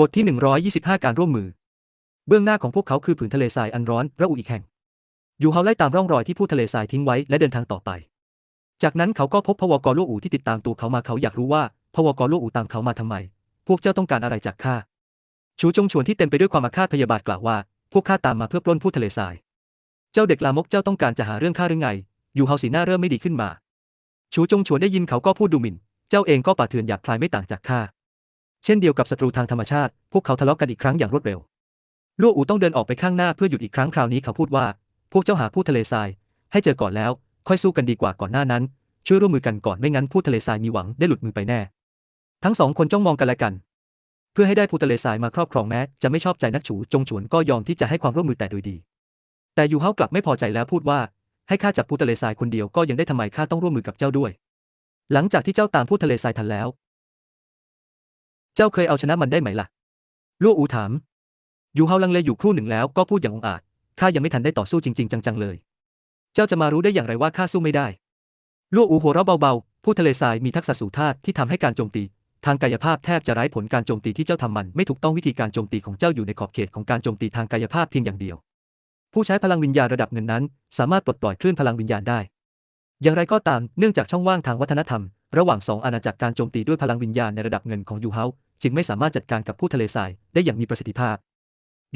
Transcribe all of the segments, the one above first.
บทที่ 125 การร่วมมือ เบื้องหน้าของพวกเขาคือผืนทะเลทรายอันร้อนระอุอีกแห่ง ยูเฮาไล่ตามร่องรอยที่ผู้ทะเลทรายทิ้งไว้และเดินทางต่อไป จากนั้นเขาก็พบพวกลูอูที่ติดตามตัวเขามาเขาอยากรู้ว่าพวกลูอูตามเขามาทำไม พวกเจ้าต้องการอะไรจากข้า ชูจงชวนที่เต็มไปด้วยความอาฆาตพยาบาทกล่าวว่า พวกข้าตามมาเพื่อปล้นผู้ทะเลทราย เจ้าเด็กลามกเจ้าต้องการจะหาเรื่องข้าหรือไง ยูเฮาสีหน้าเริ่มไม่ดีขึ้นมา ชูจงชวนได้ยินเขาก็พูดดูหมิ่น เจ้าเองก็ป่าเถื่อนหยาบคลายไม่ต่างจากข้า เช่นเดียวกับศัตรูทางธรรมชาติ พวกเขาทะเลาะกันอีกครั้งอย่างรวดเร็วลู่อูต้องเดินออกไปข้างหน้าเพื่อหยุดอีกครั้งคราวนี้เขาพูดว่า พวกเจ้าหาผู้ทะเลทราย ให้เจอก่อนแล้ว ค่อยสู้กันดีกว่าก่อนหน้านั้น ช่วยร่วมมือกันก่อนไม่งั้นผู้ทะเลทรายมีหวังได้หลุดมือไปแน่ ทั้งสองคนจ้องมองกันและกัน เพื่อให้ได้ผู้ทะเลทรายมาครอบครองแม้จะไม่ชอบใจนักฉูจงฉวนก็ยอมที่จะให้ความร่วมมือแต่โดยดี แต่ยูเฮากลับไม่พอใจแล้วพูดว่า ให้ข้าจับผู้ทะเลทรายคนเดียวก็ยังได้ทำไมข้าต้องร่วมมือกับเจ้าด้วย หลังจากที่เจ้าตามผู้ทะเลทรายทันแล้ว เจ้าเคยเอาชนะมันได้ไหมล่ะลู่อูถามยูเฮาลังเลอยู่ครู่หนึ่งแล้วก็พูดอย่างองอาจ ข้ายังไม่ทันได้ต่อสู้จริง ๆ จังๆเลย เจ้าจะมารู้ได้อย่างไรว่าข้าสู้ไม่ได้ลู่อูหัวเราะเบาๆ ผู้ทะเลทรายมีทักษะสู่ธาตุที่ทำให้การโจมตี ทางกายภาพแทบจะไร้ผลการโจมตีที่เจ้าทำมันไม่ถูกต้องวิธีการโจมตีของเจ้าอยู่ในขอบเขตของการโจมตีทางกายภาพเพียงอย่างเดียว ผู้ใช้พลังวิญญาณระดับเงินนั้น สามารถปลดปล่อยคลื่นพลังวิญญาณได้ อย่างไรก็ตาม เนื่องจากช่องว่างทางวัฒนธรรม ระหว่างสองอาณาจักรการโจมตีด้วยพลังวิญญาณในระดับเงินของยูเฮา จึงไม่สามารถจัดการกับผู้ทะเลทรายได้อย่างมีประสิทธิภาพ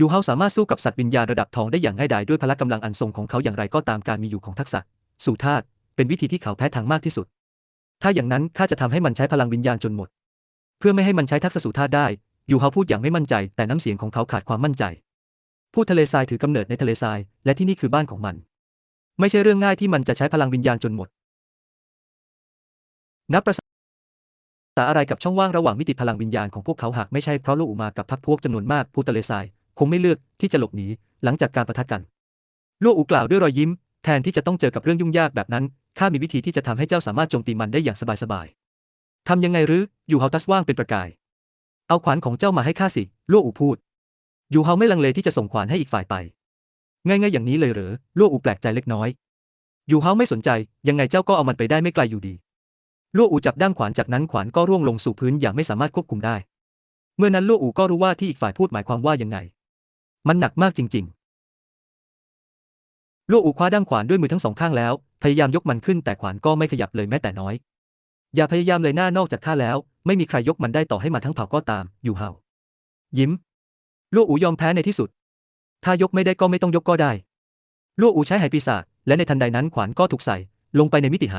ยูเฮาสามารถสู้กับสัตว์วิญญาณระดับทองได้อย่างง่ายดายด้วยพละกำลังอันทรงของเขาอย่างไรก็ตามการมีอยู่ของทักษะ สู่ธาตุเป็นวิธีที่เขาแพ้ทางมากที่สุด ถ้าอย่างนั้นข้าจะทำให้มันใช้พลังวิญญาณจนหมด เพื่อไม่ให้มันใช้ทักษะสู่ธาตุได้ ยูเฮาพูดอย่างไม่มั่นใจ แต่น้ำเสียงของเขาขาดความมั่นใจ ผู้ทะเลทรายถือกำเนิดในทะเลทราย และที่นี่คือบ้านของมัน ไม่ใช่เรื่องง่ายที่มันจะใช้พลังวิญญาณจนหมดนับประาอะไรกับช่องว่างระหว่างมิติพลังวิญญาณของพวกเขาหากไม่ใช่เพราะลูกอุมากับพรรคพวกจำนวนมากผู้ทะเลทรายคงไม่เลือกที่จะหลบหนีหลังจากการประทะกันลูกอูกล่าวด้วยรอยยิ้ม แทนที่จะต้องเจอกับเรื่องยุ่งยากแบบนั้นข้ามีวิธีที่จะทำให้เจ้าสามารถโจมตีมันได้อย่างสบายๆทำยังไงหรือยู่เฮาตัสว่างเป็นประกาย เอาขวานของเจ้ามาให้ข้าสิลูกอูพูด อยู่เฮาไม่ลังเลที่จะส่งขวานให้อีกฝ่ายไป ง่ายๆอย่างนี้เลยเหรอลูกอูแปลกใจเล็กน้อย อยู่เฮาไม่สนใจ ยังไงเจ้าก็เอามันไปได้ไม่ไกลอยู่ดี ลู่อูจับด้ามขวานจากนั้นขวานก็ร่วงลงสู่พื้นอย่างไม่สามารถควบคุมได้ เมื่อนั้นลู่อูก็รู้ว่าที่อีกฝ่ายพูดหมายความว่ายังไง มันหนักมากจริง ๆ ลู่อูคว้าด้ามขวานด้วยมือทั้งสองข้างแล้ว พยายามยกมันขึ้นแต่ขวานก็ไม่ขยับเลยแม้แต่น้อย อย่าพยายามเลยหน้านอกจากข้าแล้ว ไม่มีใครยกมันได้ต่อให้มาทั้งเผ่าก็ตาม อยู่เห่า ยิ้ม ลู่อูยอมแพ้ในที่สุด ถ้ายกไม่ได้ก็ไม่ต้องยกก็ได้ ลู่อูใช้ไหปีศาจและในทันใดนั้นขวานก็ถูกใส่ลงไปในมิติไห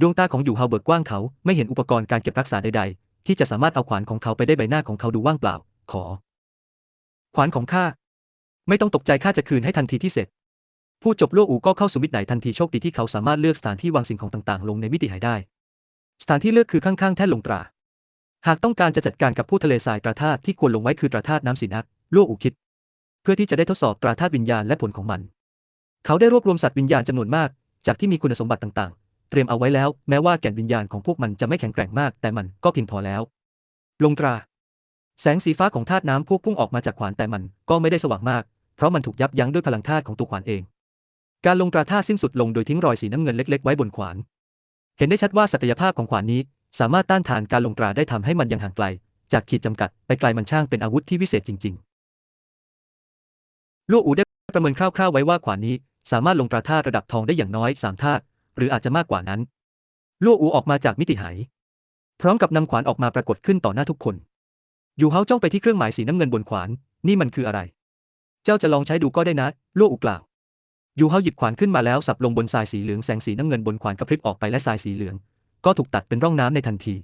ดวงตาของอยู่ฮาเบิร์กกว้างเขาไม่เห็นอุปกรณ์การเก็บรักษาใดๆ ที่จะสามารถเอาขวานของเขาไปได้ใบหน้าของเขาดูว่างเปล่า ขอ ขวานของข้า ไม่ต้องตกใจข้าจะคืนให้ทันทีที่เสร็จ ผู้จบโลกอูก็เข้าสู่มิติไหนทันทีโชคดีที่เขาสามารถเลือกสถานที่วางสิ่งของต่างๆ ลงในมิติไหได้ สถานที่เลือกคือข้างๆแท่นลงตรา หากต้องการจะจัดการกับผู้ทะเลทรายตราธาตุที่ควรลงไว้คือตราธาตุน้ำสีนักโลกอูคิด เพื่อที่จะได้ทดสอบตราธาตุวิญญาณและผลของมัน เขาได้รวบรวมสัตว์วิญญาณจำนวนมาก จากที่มีคุณสมบัติต่าง เตรียมเอาไว้แล้ว แม้ว่าแก่นวิญญาณของพวกมันจะไม่แข็งแกร่งมาก แต่มันก็เพียงพอแล้ว ลงตรา แสงสีฟ้าของธาตุน้ำพวกพุ่งออกมาจากขวานแต่มันก็ไม่ได้สว่างมาก เพราะมันถูกยับยั้งด้วยพลังธาตุของตัวขวานเอง การลงตราธาตุสิ้นสุดลงโดยทิ้งรอยสีน้ำเงินเล็ก ๆ ไว้บนขวาน เห็นได้ชัดว่าศักยภาพของขวานนี้ สามารถต้านทานการลงตราได้ทำให้มันยังห่างไกล จากขีดจำกัดไปไกลมันช่างเป็นอาวุธที่วิเศษจริง ๆ ลูกอูได้ประเมินคร่าวๆไว้ว่าขวานนี้สามารถลงตราธาตุระดับทองได้อย่างน้อยสามธาตุ หรืออาจจะมากกว่านั้นลู่อูออกมาจากมิติไหพร้อมกับนำขวานออกมาปรากฏขึ้นต่อหน้าทุกคนยูเฮาจ้องไปที่เครื่องหมายสีน้ำเงินบนขวาน นี่มันคืออะไร เจ้าจะลองใช้ดูก็ได้นะลู่อูกล่าวยูเฮาหยิบขวานขึ้นมาแล้วสับลงบนทรายสีเหลืองแสงสีน้ำเงินบนขวานกระพริบออกไปและทรายสีเหลือง ก็ถูกตัดเป็นร่องน้ำในทันที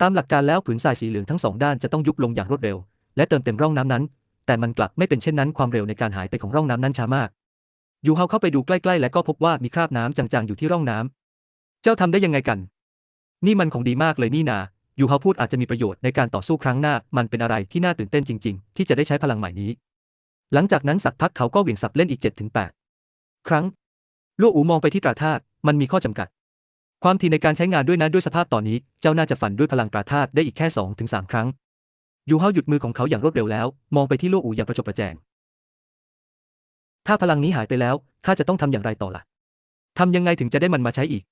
ตามหลักการแล้วผืนทรายสีเหลืองทั้งสองด้านจะต้องยุบลงอย่างรวดเร็ว และเติมเต็มร่องน้ำนั้น แต่มันกลับไม่เป็นเช่นนั้นความเร็วในการหายไปของร่องน้ำนั้นช้ามาก ยูเฮาเข้าไปดูใกล้ๆ และก็พบว่ามีคราบน้ำจางๆ อยู่ที่ร่องน้ำเจ้าทำได้ยังไงกัน นี่มันของดีมากเลยนี่นา ยูเฮาพูดอาจจะมีประโยชน์ในการต่อสู้ครั้งหน้า มันเป็นอะไรที่น่าตื่นเต้นจริง ๆ ที่จะได้ใช้พลังใหม่นี้ หลังจากนั้นสักพักเขาก็เหวี่ยงสับเล่นอีก7-8ถึงครั้งลูกอูมองไปที่ตราธาตุมันมีข้อจำกัด ความถี่ในการใช้งานด้วยนะด้วยสภาพตอนนี้ เจ้าน่าจะฝันด้วยพลังตราธาตุได้อีกแค่2-3ถึงครั้ง ยูเฮาหยุดมือของเขาอย่างรวดเร็วแล้ว มองไปที่ลูกอูอย่างประจบประแจง ถ้าพลังนี้หายไปแล้ว ข้าจะต้องทำอย่างไรต่อล่ะทำยังไงถึงจะได้มันมาใช้อีก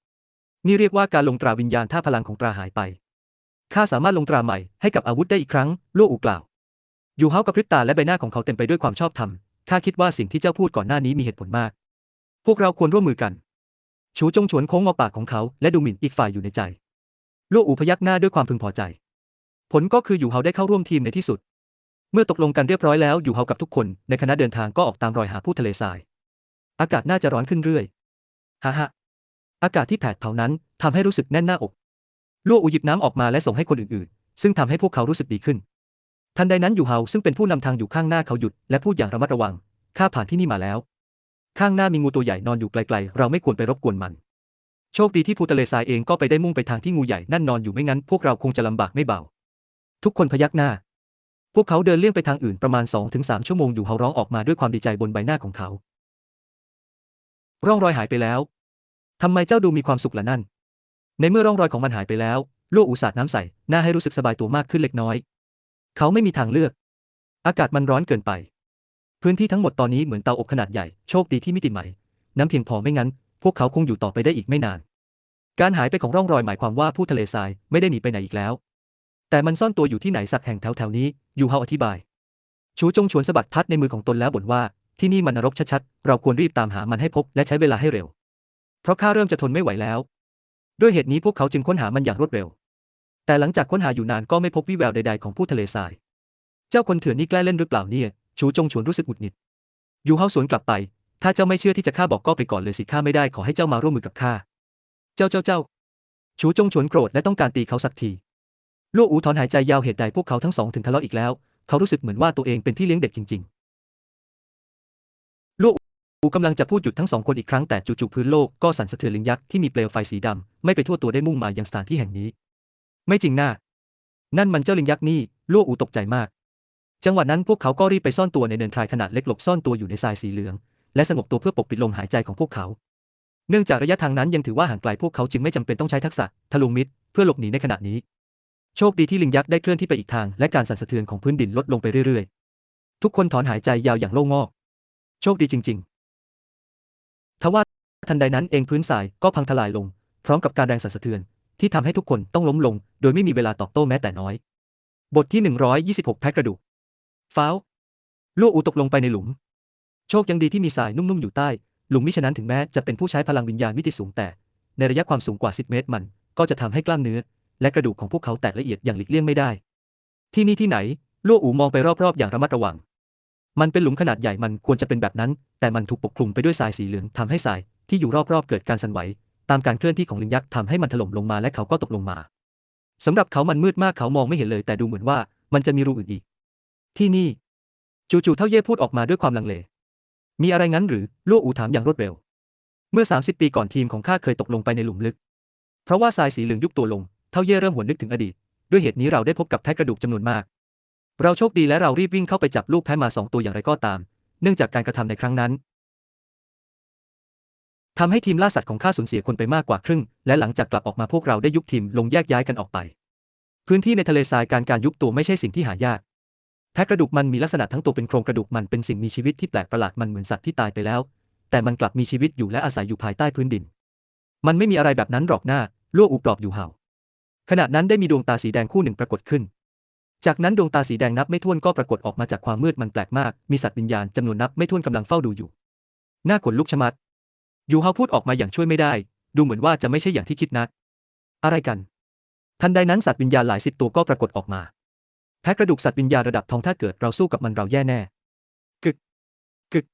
นี่เรียกว่าการลงตราวิญญาณถ้าพลังของตราหายไป ข้าสามารถลงตราใหม่ให้กับอาวุธได้อีกครั้งลั่วอูกล่าว ยูเฮากระพริบตาและใบหน้าของเขาเต็มไปด้วยความชอบธรรม ข้าคิดว่าสิ่งที่เจ้าพูดก่อนหน้านี้มีเหตุผลมาก พวกเราควรร่วมมือกัน ชูจงฉวนโค้งงอปากของเขา และดูหมิ่นอีกฝ่ายอยู่ในใจลั่วอูพยักหน้าด้วยความพึงพอใจ ผลก็คืออยู่เฮาได้เข้าร่วมทีมในที่สุด เมื่อตกลงกันเรียบร้อยแล้วอยู่เฮากับทุกคน ในคณะเดินทางก็ออกตามรอยหาผู้ทะเลทราย อากาศน่าจะร้อนขึ้นเรื่อยฮ่าฮ่าอากาศที่แผดเผานั้นทำให้รู้สึกแน่นหน้าอกลั่วอูหยิบน้ำออกมาและส่งให้คนอื่นๆ ซึ่งทำให้พวกเขารู้สึกดีขึ้น ทันใดนั้นอยู่เฮาซึ่งเป็นผู้นำทางอยู่ข้างหน้าเขาหยุดและพูดอย่างระมัดระวัง ข้าผ่านที่นี่มาแล้ว ข้างหน้ามีงูตัวใหญ่นอนอยู่ไกลๆ เราไม่ควรไปรบกวนมัน โชคดีที่ผู้ทะเลทรายเองก็ไปได้มุ่งไปทางที่งูใหญ่นั่นนอนอยู่ไม่งั้นพวกเราคงจะลำบากไม่เบา ทุกคนพยักหน้า วกเขาเดินเลี่ยงไปทางอื่นประมาณ 2-3 ชั่วโมงอยู่เฮาร้องออกมาด้วยความดีใจบนใบหน้าของเขา ร่องรอยหายไปแล้วทำไมเจ้าดูมีความสุขล่ะนั่น ในเมื่อร่องรอยของมันหายไปแล้วลูกอุสาดน้ำใส่หน้าให้รู้สึกสบายตัวมากขึ้นเล็กน้อย เขาไม่มีทางเลือก อากาศมันร้อนเกินไป พื้นที่ทั้งหมดตอนนี้เหมือนเตาอบขนาดใหญ่ โชคดีที่มิติใหม่ น้ำเพียงพอไม่งั้น พวกเขาคงอยู่ต่อไปได้อีกไม่นาน การหายไปของร่องรอยหมายความว่าผู้ทะเลทรายไม่ได้หนีไปไหนอีกแล้ว แต่มันซ่อนตัวอยู่ที่ไหนสักแห่งแถวๆนี้ยูเฮาอธิบาย ชูจงชวนสะบัดพัดในมือของตนแล้วบ่นว่า ที่นี่มันนรกชัดๆ เราควรรีบตามหามันให้พบและใช้เวลาให้เร็ว เพราะข้าเริ่มจะทนไม่ไหวแล้ว ด้วยเหตุนี้พวกเขาจึงค้นหามันอย่างรวดเร็ว แต่หลังจากค้นหาอยู่นานก็ไม่พบวี่แววใดๆของผู้ทะเลทราย เจ้าคนเถื่อนนี่แกล้งเล่นหรือเปล่าเนี่ย ชูจงชวนรู้สึกหงุดหงิดยูเฮาสวนกลับไป ถ้าเจ้าไม่เชื่อที่จะฆ่าบอกก็ไปก่อนเลยสิข้าไม่ได้ขอให้เจ้ามาร่วมมือกับข้า เจ้าเจ้าเจ้า ชูจงชวนโกรธและต้องการตีเขาสักที ลู่อูถอนหายใจยาวเหตุใดพวกเขาทั้งสองถึงทะเลาะอีกแล้ว เขารู้สึกเหมือนว่าตัวเองเป็นพี่เลี้ยงเด็กจริง ๆ ลู่อูกำลังจะพูดหยุดทั้งสองคนอีกครั้งแต่จู่ๆพื้นโลกก็สั่นสะเทือนลิงยักษ์ที่มีเปลวไฟสีดำไม่ไปทั่วตัวได้มุ่งมายังสถานที่แห่งนี้ ไม่จริงน่านั่นมันเจ้าลิงยักษ์นี่ลู่อูตกใจมาก จังหวะนั้นพวกเขาก็รีบไปซ่อนตัวในเนินทรายขนาดเล็กหลบซ่อนตัวอยู่ในทรายสีเหลือง และสงบตัวเพื่อปกปิดลมหายใจของพวกเขา เนื่องจากระยะทางนั้นยังถือว่าห่างไกลพวกเขาจึงไม่จำเป็นต้องใช้ทักษะทะลุมิดเพื่อหลบหนีในขณะนี้ โชคดีที่ลิงยักษ์ได้เคลื่อนที่ไปอีกทาง และการสั่นสะเทือนของพื้นดินลดลงไปเรื่อยๆ ทุกคนถอนหายใจยาวอย่างโล่งอก โชคดีจริง ๆ ทว่าทันใดนั้นเองพื้นทรายก็พังทลายลง พร้อมกับการแรงสั่นสะเทือน ที่ทำให้ทุกคนต้องล้มลง โดยไม่มีเวลาตอบโต้แม้แต่น้อย บทที่ 126 แพ็กกระดูกฟ้าวลูกอูตกลงไปในหลุม โชคยังดีที่มีทรายนุ่มๆอยู่ใต้ หลุมมิฉะนั้นถึงแม้จะเป็นผู้ใช้พลังวิญญาณมิติสูงแต่ ในระยะความสูงกว่า 10 เมตรมัน ก็จะทำให้กล้ามเนื้อ และกระดูกของพวกเขาแตกละเอียดอย่างหลีกเลี่ยงไม่ได้ ที่นี่ที่ไหนลู่อูมองไปรอบๆ อย่างระมัดระวัง มันเป็นหลุมขนาดใหญ่มันควรจะเป็นแบบนั้น แต่มันถูกปกคลุมไปด้วยทรายสีเหลืองทำให้ทรายที่อยู่รอบๆเกิดการสั่นไหว ตามการเคลื่อนที่ของลิงยักษ์ทำให้มันถล่มลงมาและเขาก็ตกลงมาสำหรับเขามันมืดมากเขามองไม่เห็นเลย แต่ดูเหมือนว่ามันจะมีรูอื่นอีก ที่นี่ จู่ๆเท่าเย่พูดออกมาด้วยความลังเล มีอะไรงั้นหรือลู่อูถามอย่างรวดเร็ว เมื่อ 30 ปีก่อนทีมของข้าเคยตกลงไปในหลุมลึก เพราะว่าทรายสีเหลืองยุบตัวลง เท่าเย่เริ่มหวนนึกถึงอดีต ด้วยเหตุนี้เราได้พบกับแท้กระดูกจำนวนมาก เราโชคดีและเรารีบวิ่งเข้าไปจับลูกแพ้มาสองตัวอย่างไรก็ตาม เนื่องจากการกระทำในครั้งนั้นทำให้ทีมล่าสัตว์ของข้าสูญเสียคนไปมากกว่าครึ่ง และหลังจากกลับออกมาพวกเราได้ยุบทีมลงแยกย้ายกันออกไป พื้นที่ในทะเลทรายการการยุบตัวไม่ใช่สิ่งที่หายากแท้กระดูกมันมีลักษณะทั้งตัวเป็นโครงกระดูกมันเป็นสิ่งมีชีวิตที่แปลกประหลาดมันเหมือนสัตว์ที่ตายไปแล้ว แต่มันกลับมีชีวิตอยู่และอาศัยอยู่ภายใต้พื้นดิน มันไม่มีอะไรแบบนั้นหรอกหน้าลั่วอูปลอบอยู่เห่า ขณะนั้นได้มีดวงตาสีแดงคู่หนึ่งปรากฏขึ้น จากนั้นดวงตาสีแดงนับไม่ถ้วนก็ปรากฏออกมาจากความมืดมันแปลกมาก มีสัตว์วิญญาณจำนวนนับไม่ถ้วนกำลังเฝ้าดูอยู่ หน้าขนลุกชะมัด ยูเฮาพูดออกมาอย่างช่วยไม่ได้ ดูเหมือนว่าจะไม่ใช่อย่างที่คิดนัก อะไรกัน ทันใดนั้นสัตว์วิญญาณหลายสิบตัวก็ปรากฏออกมา แพ้กระดูกสัตว์วิญญาณระดับทองถ้าเกิดเราสู้กับมันเราแย่แน่ กึก กึก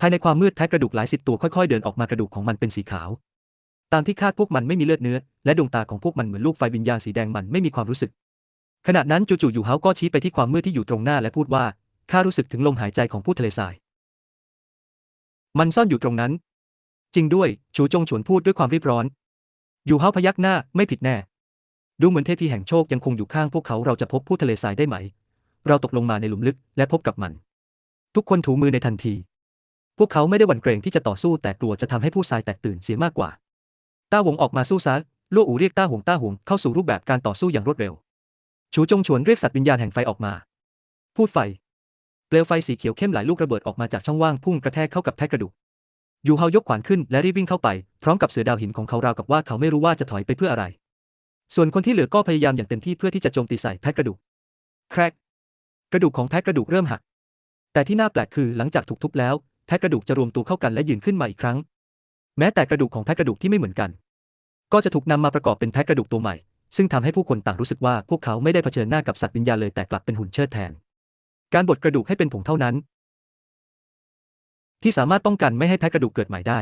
ภายในความมืดแท้กระดูกหลายสิบตัวค่อยๆเดินออกมากระดูกของมันเป็นสีขาว ตามที่คาดพวกมันไม่มีเลือดเนื้อ และดวงตาของพวกมันเหมือนลูกไฟวิญญาณสีแดงมันไม่มีความรู้สึก ขณะนั้นจู่ๆอยู่เฮาก็ชี้ไปที่ความมืดที่อยู่ตรงหน้าและพูดว่าข้ารู้สึกถึงลมหายใจของผู้ทะเลทราย มันซ่อนอยู่ตรงนั้น จริงด้วย ชูจงฉวนพูดด้วยความรีบร้อน อยู่เฮาพยักหน้าไม่ผิดแน่ ดูเหมือนเทพีแห่งโชคยังคงอยู่ข้างพวกเขาเราจะพบผู้ทะเลทรายได้ไหม เราตกลงมาในหลุมลึกและพบกับมัน ทุกคนถูมือในทันที พวกเขาไม่ได้หวั่นเกรงที่จะต่อสู้แต่กลัวจะทำให้ผู้ทรายแตกตื่นเสียมากกว่า ต้าหวงออกมาสู้ซะลู่อูเรียกต้าหวงต้าหวงเข้าสู่รูปแบบการต่อสู้อย่างรวดเร็ว ชูจงฉวนเรียกสัตว์วิญญาณแห่งไฟออกมา พูดไฟ เปลวไฟสีเขียวเข้มหลายลูกระเบิดออกมาจากช่องว่างพุ่งกระแทกเข้ากับแท้กระดูก ยูเฮายกขวานขึ้นและรีบวิ่งเข้าไป พร้อมกับเสือดาวหินของเขาราวกับว่าเขาไม่รู้ว่าจะถอยไปเพื่ออะไร ส่วนคนที่เหลือก็พยายามอย่างเต็มที่เพื่อที่จะโจมตีใส่แพ็กกระดูก แครก กระดูกของแพ็กกระดูกเริ่มหัก แต่ที่น่าแปลกคือหลังจากถูกทุบแล้วแพ็กกระดูกจะรวมตัวเข้ากันและยืนขึ้นมาอีกครั้ง แม้แต่กระดูกของแพ็กระดูกที่ไม่เหมือนกัน ก็จะถูกนำมาประกอบเป็นแพ็กระดูกตัวใหม่ ซึ่งทำให้ผู้คนต่างรู้สึกว่าพวกเขาไม่ได้เผชิญหน้ากับสัตว์วิญญาณเลยแต่กลับเป็นหุ่นเชิดแทน การบดกระดูกให้เป็นผงเท่านั้น ที่สามารถป้องกันไม่ให้แพ็กระดูกเกิดใหม่ได้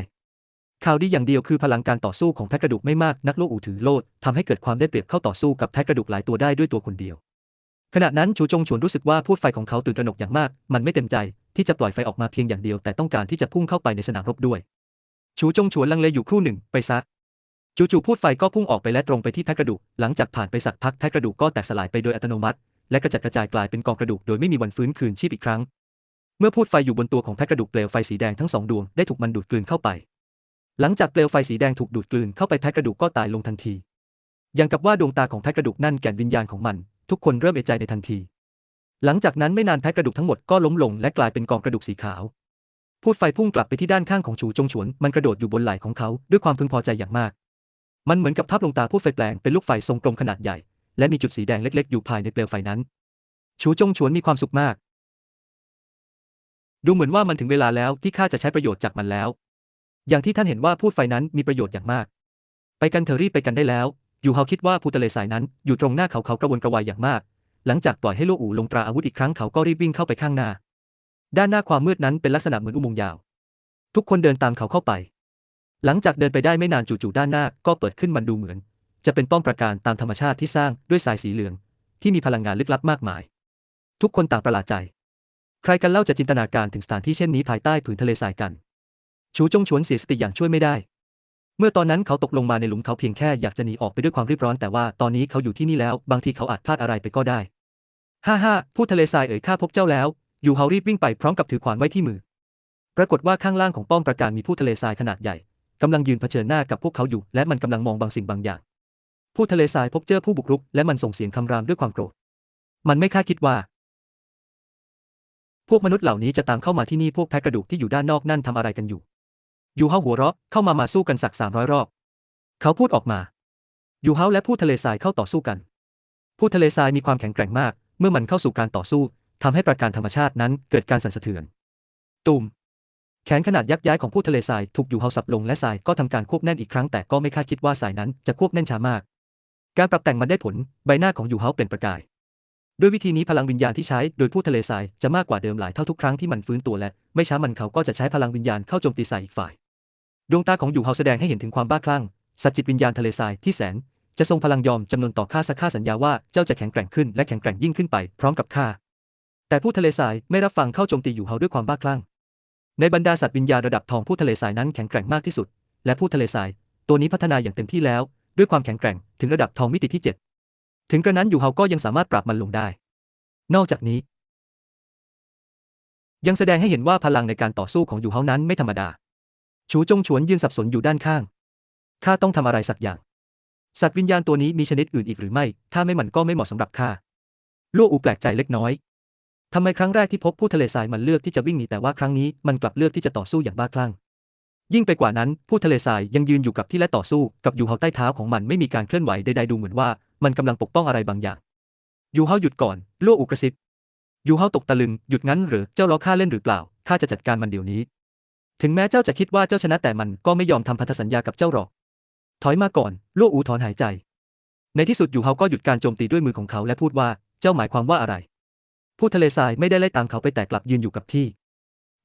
ข่าวดีอย่างเดียวคือพลังการต่อสู้ของแพ็กระดูกไม่มากนักโลกอูถือโลดทำให้เกิดความได้เปรียบเข้าต่อสู้กับแพ็กกระดูกหลายตัวได้ด้วยตัวคนเดียว ขณะนั้นชูจงฉวนรู้สึกว่าพูดไฟของเขาตื่นตระหนกอย่างมาก มันไม่เต็มใจที่จะปล่อยไฟออกมาเพียงอย่างเดียวแต่ต้องการที่จะพุ่งเข้าไปในสนามรบด้วย ชูจงฉวนลังเลอยู่ครู่หนึ่ง ไปซักจู่ๆพูดไฟก็พุ่งออกไปและตรงไปที่แพ็กระดูก หลังจากผ่านไปสักพักแพ็กระดูกก็แตกสลายไปโดยอัตโนมัติ และกระจัดกระจายกลายเป็นกองกระดูกโดยไม่มีวันฟื้นคืนชีพอีกครั้ง เมื่อพูดไฟอยู่บนตัวของแพ็กระดูกเปลวไฟสีแดงทั้งสองดวงได้ถูกมันดูดกลืนเข้าไป หลังจากเปลวไฟสีแดงถูกดูดกลืนเข้าไปแพ็กระดูกก็ตายลงทันที อย่างกับว่าดวงตาของแพ็กระดูกนั่นแก่นวิญญาณของมัน ทุกคนเริ่มเอะใจในทันที หลังจากนั้นไม่นานแพ็กกระดูกทั้งหมดก็ล้มลงและกลายเป็นกองกระดูกสีขาว พูดไฟพุ่งกลับไปที่ด้านข้างของฉูจงฉวน มันกระโดดอยู่บนไหล่ของเขาด้วยความพึงพอใจอย่างมาก มันเหมือนกับภาพลงตาพูดไฟแปลงเป็นลูกไฟทรงกลมขนาดใหญ่ และมีจุดสีแดงเล็ก ๆ อยู่ภายในเปลวไฟนั้นชูจงฉวนมีความสุขมาก ดูเหมือนว่ามันถึงเวลาแล้วที่ข้าจะใช้ประโยชน์จากมันแล้ว อย่างที่ท่านเห็นว่าพูดไฟนั้นมีประโยชน์อย่างมาก ไปกันเถอรีบไปกันได้แล้ว อยู่เฮาคิดว่าภูทะเลทรายนั้นอยู่ตรงหน้าเขาเขากระวนกระวายอย่างมาก หลังจากปล่อยให้โลอู่ลงตราอาวุธอีกครั้งเขาก็รีบวิ่งเข้าไปข้างหน้า ด้านหน้าความมืดนั้นเป็นลักษณะเหมือนอุโมงค์ยาว ทุกคนเดินตามเขาเข้าไป หลังจากเดินไปได้ไม่นานจู่ๆด้านหน้าก็เปิดขึ้นมันดูเหมือน จะเป็นป้อมปราการตามธรรมชาติที่สร้างด้วยสายสีเหลือง ที่มีพลังงานลึกลับมากมาย ทุกคนต่างประหลาดใจ ใครกันเล่าจะจินตนาการถึงสถานที่เช่นนี้ภายใต้ผืนทะเลทรายกัน ชูจงฉวนเสียสติอย่างช่วยไม่ได้ เมื่อตอนนั้นเขาตกลงมาในหลุมเขาเพียงแค่อยากจะหนีออกไปด้วยความรีบร้อนแต่ว่าตอนนี้เขาอยู่ที่นี่แล้ว บางทีเขาอาจพลาดอะไรไปก็ได้ ฮ่าฮ่าพูดทะเลทรายเอ่ยข้าพบเจ้าแล้ว ยู่เฮารีบวิ่งไปพร้อมกับถือขวานไว้ที่มือ ปรากฏว่าข้างล่างของป้อมปราการมีผู้ทะเลทรายขนาดใหญ่กำลังยืนเผชิญหน้ากับพวกเขาอยู่ และมันกำลังมองบางสิ่งบางอย่าง ผู้ทะเลทรายพบเจอผู้บุกรุก และมันส่งเสียงคำรามด้วยความโกรธ มันไม่คาดคิดว่า พวกมนุษย์เหล่านี้จะตามเข้ามาที่นี่พวกแพะกระดูกที่อยู่ด้านนอกนั่นทำอะไรกันอยู่ ยูเฮาหัวเราะเข้ามามาสู้กันสักสามร้อยรอบ เขาพูดออกมายูเฮาและผู้ทะเลทรายเข้าต่อสู้กัน ผู้ทะเลทรายมีความแข็งแกร่งมาก เมื่อมันเข้าสู่การต่อสู้ ทำให้ประการธรรมชาตินั้นเกิดการสั่นสะเทือนตูมแขนขนาดยักษ์ย้ายของผู้ทะเลทรายถูกอยู่เฮาสับลงและทรายก็ทำการควบแน่นอีกครั้งแต่ก็ไม่คาดคิดว่าสายนั้นจะควบแน่นช้ามาก การปรับแต่งมันได้ผลใบหน้าของยูเฮาเปล่งประกายด้วยวิธีนี้พลังวิญญาณที่ใช้โดยผู้ทะเลทรายจะมากกว่าเดิมหลายเท่าทุกครั้งที่มันฟื้นตัวและ ไม่ช้ามันเขาก็จะใช้พลังวิญญาณเข้าโจมตีใส่อีกฝ่าย ดวงตาของยูเฮาแสดงให้เห็นถึงความบ้าคลั่ง สัจจิตวิญญาณทะเลทรายที่แสน จะทรงพลังยอมจำนวนต่อข้าสักข้าสัญญาว่าเจ้าจะแข็งแกร่งขึ้นและแข็งแกร่งยิ่งขึ้นไปพร้อมกับข้า แต่ผู้ทะเลทรายไม่รับฟังเข้าโจมตีอยู่เฮาด้วยความบ้าคลั่ง ในบรรดาสัตว์วิญญาณระดับทองผู้ทะเลทรายนั้นแข็งแกร่งมากที่สุด และผู้ทะเลทราย ตัวนี้พัฒนาอย่างเต็มที่แล้ว ด้วยความแข็งแกร่งถึงระดับทองมิติที่ 7 ถึงกระนั้นอยู่เฮาก็ยังสามารถปราบมันลงได้ นอกจากนี้ ยังแสดงให้เห็นว่าพลังในการต่อสู้ของอยู่เฮานั้นไม่ธรรมดา ชูจงฉวนยืนสับสนอยู่ด้านข้างข้าต้องทำอะไรสักอย่าง สัตว์วิญญาณตัวนี้มีชนิดอื่นอีกหรือไม่ ถ้าไม่มันก็ไม่เหมาะสำหรับข้าลั่วอูแปลกใจเล็กน้อย ทำไมครั้งแรกที่พบผู้ทะเลทรายมันเลือกที่จะวิ่งหนีแต่ว่าครั้งนี้มันกลับเลือกที่จะต่อสู้อย่างบ้าคลั่ง ยิ่งไปกว่านั้น ผู้ทะเลทรายยังยืนอยู่กับที่และต่อสู้ กับยูเฮาใต้เท้าของมันไม่มีการเคลื่อนไหวใดๆดูเหมือนว่า มันกำลังปกป้องอะไรบางอย่างยูเฮาหยุดก่อนลั่วอูกระซิบยูเฮาตกตะลึงหยุดงั้นหรือเจ้าล้อข้าเล่นหรือเปล่าข้าจะจัดการมันเดี๋ยวนี้ ถึงแม้เจ้าจะคิดว่าเจ้าชนะแต่มันก็ไม่ยอมทำพันธสัญญากับเจ้าหรอก ถอยมาก่อนลั่วอูถอนหายใจ ในที่สุดยูเฮาก็หยุดการโจมตีด้วยมือของเขาและพูดว่าเจ้าหมายความว่าอะไร ผู้ทะเลทรายไม่ได้ไล่ตามเขาไปแต่กลับยืนอยู่กับที่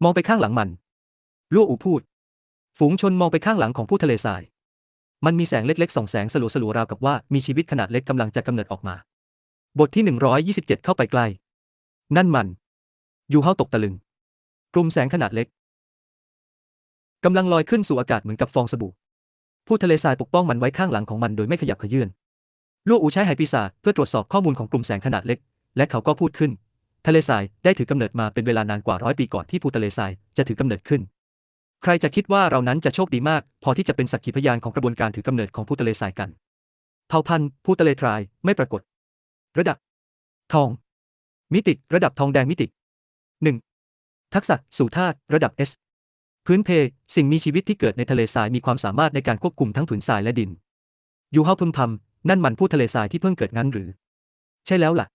มองไปข้างหลังมันลั่วอูพูด ฝูงชนมองไปข้างหลังของผู้ทะเลทราย มันมีแสงเล็กๆส่องแสงสลัวสลัวๆราวกับว่ามีชีวิตขนาดเล็กกำลังจะกำเนิดออกมา บทที่ 127 เข้าไปใกล้ นั่นมัน ยูเฮาตกตะลึง กลุ่มแสงขนาดเล็กกำลังลอยขึ้นสู่อากาศเหมือนกับฟองสบู่ ผู้ทะเลทรายปกป้องมันไว้ข้างหลังของมันโดยไม่ขยับขยื่นลู่อูใช้ไหปีศาจเพื่อตรวจสอบข้อมูลของกลุ่มแสงขนาดเล็ก และเขาก็พูดขึ้น ทะเลทรายได้ถือกำเนิดมาเป็นเวลานานกว่าร้อยปีก่อนที่ภูทะเลทรายจะถือกำเนิดขึ้น ใครจะคิดว่าเรานั้นจะโชคดีมาก พอที่จะเป็นสักขีพยานของกระบวนการถือกำเนิดของภูทะเลทรายกัน เผ่าพันธุ์ภูทะเลทรายไม่ปรากฏ ระดับ ทอง มิติระดับทองแดงมิติ 1. ทักษะสู่ธาตุระดับ S พื้นเพ สิ่งมีชีวิตที่เกิดในทะเลทรายมีความสามารถในการควบคุมทั้งผืนทรายและดินยูเฮาพึมพำนั่นมันผู้ทะเลทรายที่เพิ่งเกิดงั้นหรือ ใช่แล้วล่ะ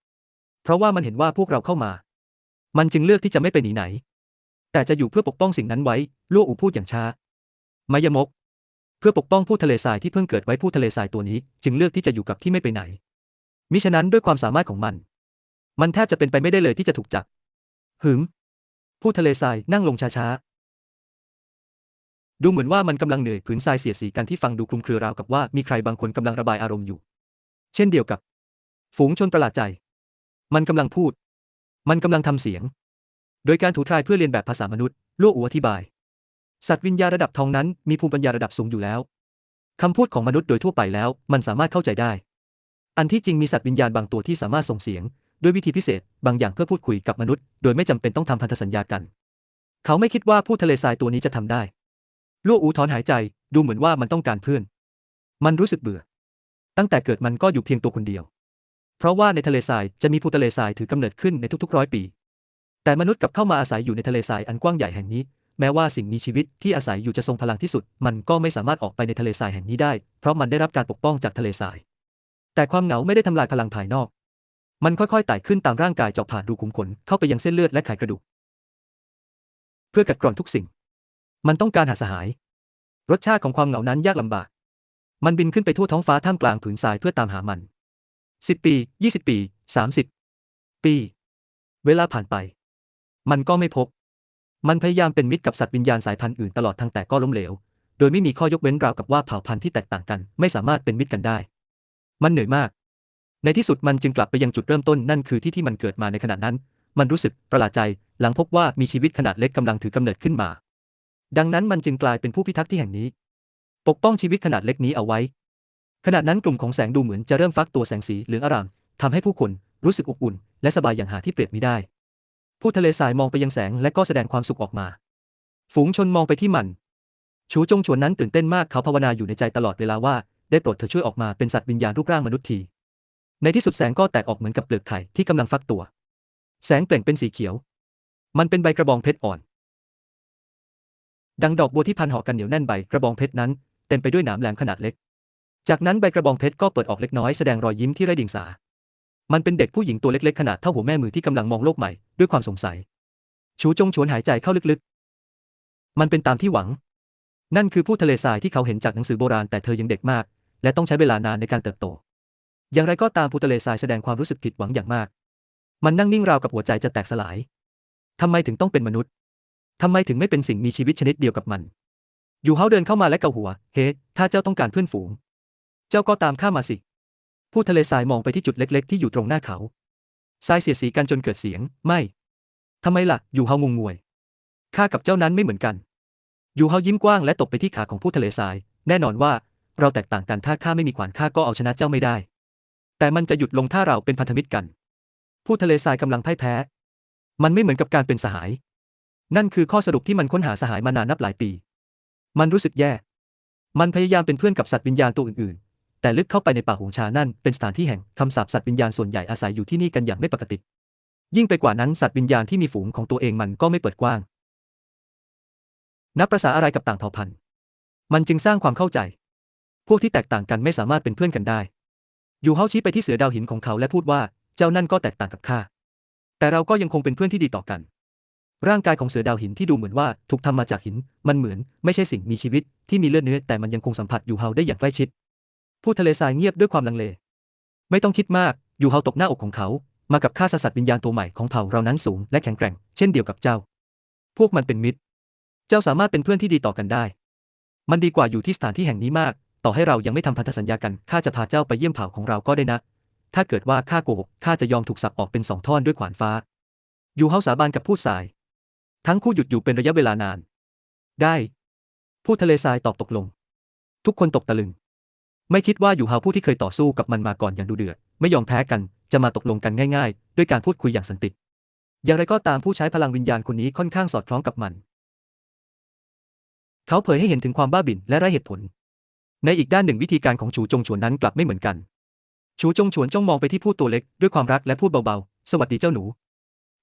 เพราะว่ามันเห็นว่าพวกเราเข้ามา มันจึงเลือกที่จะไม่ไปหนีไหน แต่จะอยู่เพื่อปกป้องสิ่งนั้นไว้ลั่วอูพูดอย่างช้ามายมก เพื่อปกป้องผู้ทะเลทรายที่เพิ่งเกิดไว้ผู้ทะเลทรายตัวนี้ จึงเลือกที่จะอยู่กับที่ไม่ไปไหน มิฉะนั้นด้วยความสามารถของมัน มันแทบจะเป็นไปไม่ได้เลยที่จะถูกจับหืมผู้ทะเลทรายนั่งลงช้าๆดูเหมือนว่ามันกำลังเหนื่อยผืนทรายเสียดสีกันที่ฟังดูคลุมเครือราวกับว่ามีใครบางคนกำลังระบายอารมณ์อยู่ เช่นเดียวกับ ฝูงชนประหลาดใจ มันกำลังพูด มันกำลังทำเสียง โดยการถูทรายเพื่อเรียนแบบภาษามนุษย์ลั่วอูอธิบาย สัตว์วิญญาณระดับทองนั้นมีภูมิปัญญาระดับสูงอยู่แล้วคำพูดของมนุษย์โดยทั่วไปแล้ว มันสามารถเข้าใจได้ อันที่จริงมีสัตว์วิญญาณบางตัวที่สามารถส่งเสียง ด้วยวิธีพิเศษ บางอย่างเพื่อพูดคุยกับมนุษย์ โดยไม่จำเป็นต้องทำพันธสัญญากัน เขาไม่คิดว่าผู้ทะเลทรายตัวนี้จะทำได้ลั่วอูถอนหายใจดูเหมือนว่ามันต้องการเพื่อน มันรู้สึกเบื่อ ตั้งแต่เกิดมันก็อยู่เพียงตัวคนเดียว เพราะว่าในทะเลทรายจะมีผู้ทะเลทรายถือกำเนิดขึ้นในทุกๆร้อยปี แต่มนุษย์กลับเข้ามาอาศัยอยู่ในทะเลทรายอันกว้างใหญ่แห่งนี้ แม้ว่าสิ่งมีชีวิตที่อาศัยอยู่จะทรงพลังที่สุด มันก็ไม่สามารถออกไปในทะเลทรายแห่งนี้ได้ เพราะมันได้รับการปกป้องจากทะเลทราย แต่ความเหงาไม่ได้ทำลายพลังภายนอก มันค่อยๆไต่ขึ้นตามร่างกายเจาะผ่านรูขุมขนเข้าไปยังเส้นเลือดและไขกระดูก เพื่อกัดกร่อนทุกสิ่ง มันต้องการหาสหาย รสชาติของความเหงานั้นยากลำบาก มันบินขึ้นไปทั่วท้องฟ้าท่ามกลางผืนทรายเพื่อตามหามัน สิบปียี่สิบปีสามสิบปี เวลาผ่านไป มันก็ไม่พบ มันพยายามเป็นมิตรกับสัตว์วิญญาณสายพันธุ์อื่นตลอดทั้งแต่ก็ล้มเหลว โดยไม่มีข้อยกเว้นราวกับว่าเผ่าพันธุ์ที่แตกต่างกัน ไม่สามารถเป็นมิตรกันได้ มันเหนื่อยมาก ในที่สุดมันจึงกลับไปยังจุดเริ่มต้นนั่นคือที่ที่มันเกิดมาในขณะนั้น มันรู้สึกประหลาดใจหลังพบว่ามีชีวิตขนาดเล็กกำลังถือกำเนิดขึ้นมา ดังนั้นมันจึงกลายเป็นผู้พิทักษ์ที่แห่งนี้ ปกป้องชีวิตขนาดเล็กนี้เอาไว้ ขณะนั้นกลุ่มของแสงดูเหมือนจะเริ่มฟักตัวแสงสีเหลืองอร่ามทำให้ผู้คนรู้สึกอบอุ่น และสบายอย่างหาที่เปรียบมิได้ ผู้ทะเลทรายมองไปยังแสงและก็แสดงความสุขออกมา ฝูงชนมองไปที่มัน ชูจงชวนนั้นตื่นเต้นมากเขาภาวนาอยู่ในใจตลอดเวลาว่าได้โปรดเธอช่วยออกมาเป็นสัตว์วิญญาณรูปร่างมนุษย์ที ในที่สุดแสงก็แตกออกเหมือนกับเปลือกไข่ที่กำลังฟักตัว แสงเปล่งเป็นสีเขียว มันเป็นใบกระบองเพชรอ่อน ดังดอกบัวที่พันห่อกันเหนียวแน่นใบกระบองเพชรนั้นเต็มไปด้วยหนามแหลมขนาดเล็ก จากนั้นใบกระบองเพชรก็เปิดออกเล็กน้อยแสดงรอยยิ้มที่ไร้เดียงสา มันเป็นเด็กผู้หญิงตัวเล็กๆ ขนาดเท่าหัวแม่มือที่กำลังมองโลกใหม่ด้วยความสงสัย ชูจงชวนหายใจเข้าลึกๆ มันเป็นตามที่หวัง นั่นคือผู้ทะเลทรายที่เขาเห็นจากหนังสือโบราณแต่เธอยังเด็กมาก และต้องใช้เวลานานในการเติบโต อย่างไรก็ตามผู้ทะเลทรายแสดงความรู้สึกผิดหวังอย่างมาก มันนั่งนิ่งราวกับหัวใจจะแตกสลายทำไมถึงต้องเป็นมนุษย์ทำไมถึงไม่เป็นสิ่งมีชีวิตชนิดเดียวกับมัน อยู่เฮาเดินเข้ามาและเกาหัว เฮ้ ถ้าเจ้าต้องการเพื่อนฝูง เจ้าก็ตามข้ามาสิ ผู้ทะเลทรายมองไปที่จุดเล็กๆ ที่อยู่ตรงหน้าเขาทรายเสียดสีกันจนเกิดเสียง ไม่ทำไมล่ะ อยู่เฮางงงวย ข้ากับเจ้านั้นไม่เหมือนกัน อยู่เฮายิ้มกว้างและตบไปที่ขาของผู้ทะเลทราย แน่นอนว่าเราแตกต่างกันถ้าข้าไม่มีขวานข้าก็เอาชนะเจ้าไม่ได้ แต่มันจะหยุดลงถ้าเราเป็นพันธมิตรกัน ผู้ทะเลทรายกำลังพ่ายแพ้ มันไม่เหมือนกับการเป็นสหาย นั่นคือข้อสรุปที่มันค้นหาสหายมานานนับหลายปี มันรู้สึกแย่ มันพยายามเป็นเพื่อนกับสัตว์วิญญาณตัวอื่นๆ แต่ลึกเข้าไปในป่าหงชานั่นเป็นสถานที่แห่งคำสาปสัตว์วิญญาณส่วนใหญ่อาศัยอยู่ที่นี่กันอย่างไม่ปกติ ยิ่งไปกว่านั้นสัตว์วิญญาณที่มีฝูงของตัวเองมันก็ไม่เปิดกว้าง นับประษาอะไรกับต่างเผ่าพันธุ์ มันจึงสร้างความเข้าใจ พวกที่แตกต่างกันไม่สามารถเป็นเพื่อนกันได้ อยู่เฮาชี้ไปที่เสือดาวหินของเขาและพูดว่า เจ้านั่นก็แตกต่างกับข้า แต่เราก็ยังคงเป็นเพื่อนที่ดีต่อกัน ร่างกายของเสือดาวหินที่ดูเหมือนว่าถูกทำมาจากหิน มันเหมือน ไม่ใช่สิ่งมีชีวิตที่มีเลือดเนื้อแต่มันยังคงสัมผัสอยู่เฮาได้อย่างใกล้ชิด ผู้ทะเลทรายเงียบด้วยความลังเล ไม่ต้องคิดมาก อยู่เฮาตบหน้าอกของเขา มากับข้าสัตว์วิญญาณตัวใหม่ของเผ่าเรานั้นสูงและแข็งแกร่ง เช่นเดียวกับเจ้า พวกมันเป็นมิตร เจ้าสามารถเป็นเพื่อนที่ดีต่อกันได้ มันดีกว่าอยู่ที่สถานที่แห่งนี้มาก ต่อให้เรายังไม่ทำพันธสัญญากัน ข้าจะพาเจ้าไปเยี่ยมเผ่าของเราก็ได้นะ ถ้าเกิดว่าข้าโกหก ข้าจะยอมถูกสับออกเป็นสองท่อนด้วยขวานฟ้า อยู่เฮาสาบานกับพูดสาย ทั้งคู่หยุดอยู่เป็นระยะเวลานาน ได้ ผู้ทะเลทรายตอบตกลง ทุกคนตกตะลึง ไม่คิดว่าอยู่ฮาผู้ที่เคยต่อสู้กับมันมาก่อนอย่างดูเดือด ไม่ยอมแพ้กัน จะมาตกลงกันง่าย ๆ ด้วยการพูดคุยอย่างสันติ อย่างไรก็ตามผู้ใช้พลังวิญญาณคนนี้ค่อนข้างสอดคล้องกับมัน เขาเผยให้เห็นถึงความบ้าบิ่นและไร้เหตุผล ในอีกด้านหนึ่งวิธีการของชูจงฉวนนั้นกลับไม่เหมือนกัน ชูจงฉวนจ้องมองไปที่ผู้ตัวเล็กด้วยความรักและพูดเบาๆ สวัสดีเจ้าหนู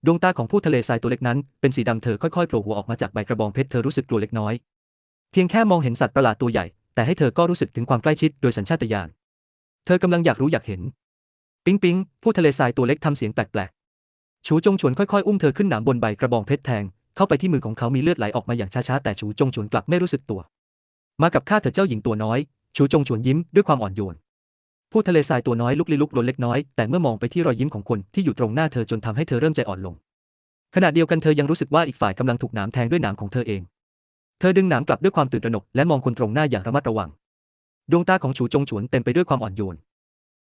ดวงตาของผู้ทะเลทรายตัวเล็กนั้นเป็นสีดำเธอค่อยๆโผล่หัวออกมาจากใบกระบองเพชรเธอรู้สึกกลัวเล็กน้อย เพียงแค่มองเห็นสัตว์ประหลาดตัวใหญ่ แต่ให้เธอก็รู้สึกถึงความใกล้ชิดโดยสัญชาตญาณ เธอกำลังอยากรู้อยากเห็น ปิ๊งปิ๊งผู้ทะเลทรายตัวเล็กทำเสียงแปลกๆ ชูจงฉวนค่อยๆ อุ้มเธอขึ้นหนามบนใบกระบองเพชรแทง เข้าไปที่มือของเขามีเลือดไหลออกมาอย่างช้าๆ แต่ชูจงฉวนกลับไม่รู้สึกตัว มากับข้าเถอะเจ้าหญิงตัวน้อย ชูจงฉวนยิ้มด้วยความอ่อนโยน ผู้ทะเลทรายตัวน้อยลุกลี้ลุกลนเล็กน้อย แต่เมื่อมองไปที่รอยยิ้มของคนที่อยู่ตรงหน้าเธอจนทำให้เธอเริ่มใจอ่อนลง ขณะเดียวกันเธอยังรู้สึกว่าอีกฝ่ายกำลังถูกหนามแทงด้วยหนามของเธอเอง ธอดึงหนามกลับด้วยความตื่นตระหนกและมองคนตรงหน้าอย่างระมัดระวัง ดวงตาของฉูจงฉวนเต็มไปด้วยความอ่อนโยน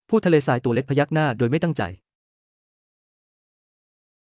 ผู้ทะเลทรายตัวเล็กพยักหน้าโดยไม่ตั้งใจ